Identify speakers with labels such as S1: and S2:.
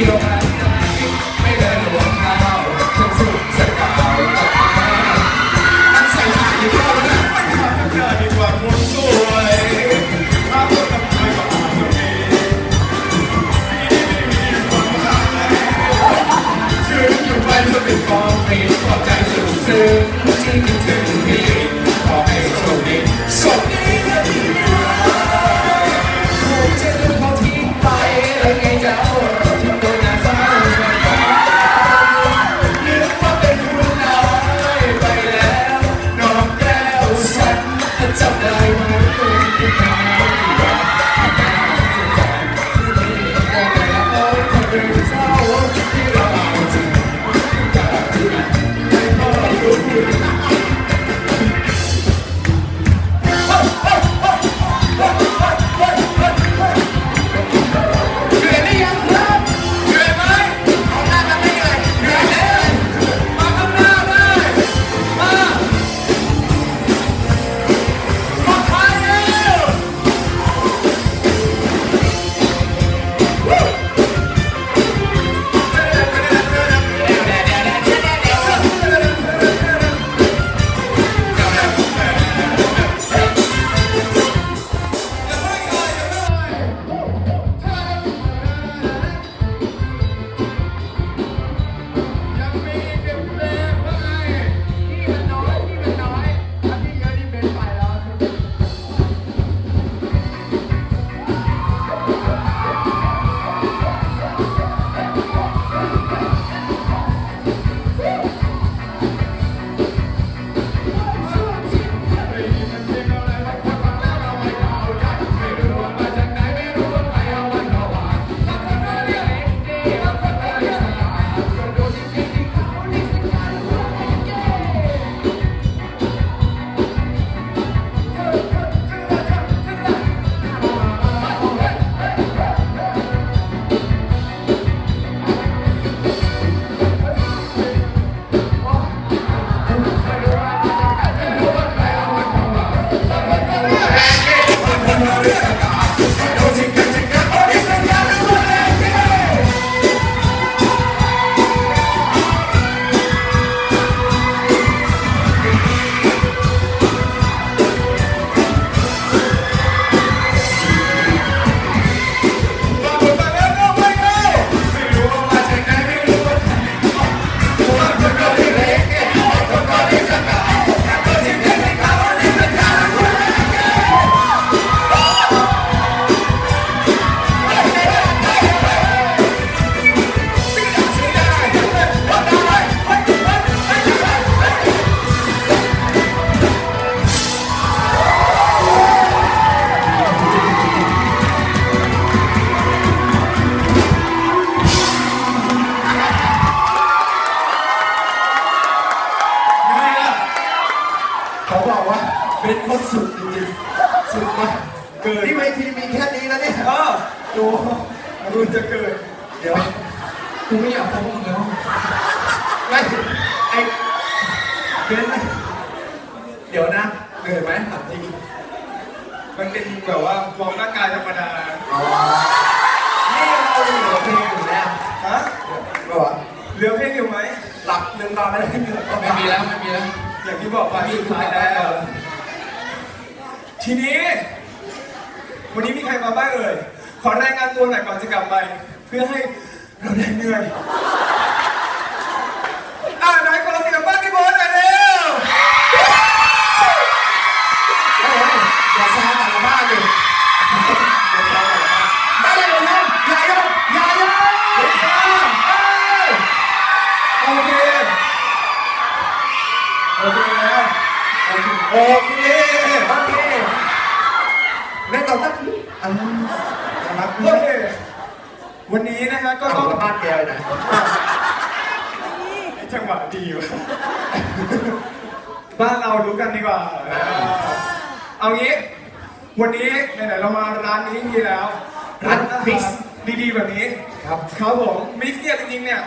S1: You. eyes. ดูดูจะเกิด
S2: เดี๋ยวกูไม่อยากพบมึงแล้วไม่ไอเดี๋ยวนะเดี๋ยวนะเหนื่อยไหมถามจริง
S1: มันเป็นแบบว่าวอร์มร่างกายธรรมดา
S2: อ๋อนี่เราเหลือเพลงอยู่แล้ว
S1: ฮะ
S2: ก็ว่า
S1: เหลือเพลงอยู่ไหม
S2: หลับลืมตาไม่ได้ไม่มีไม่มีแล้วไม่มีแล้ว
S1: อย่างที่บอกไปสุดท้ายได้แล้วทีนี้ วันนี้มีใครมาบ้างเอ่ย ขอรายงานตัวหน่อยก่อนจะกลับไป เพื่อให้เราได้เหนื่อย วันนี้นะฮะก็
S2: ก็
S1: ต้
S2: ต้
S1: อ
S2: องงบ้านแกไปไหน
S1: จังหวะดีว่ะบ้านเรารู้กันดีกว่า เอางี้ วันนี้ไหนๆเรามาร้านนี้ทีแล้ว
S2: ร้าน
S1: อาห
S2: Mix
S1: ดีๆแบบนี้
S2: ครับ
S1: ครับผมมิกเนี่ยจริงๆเนี่ย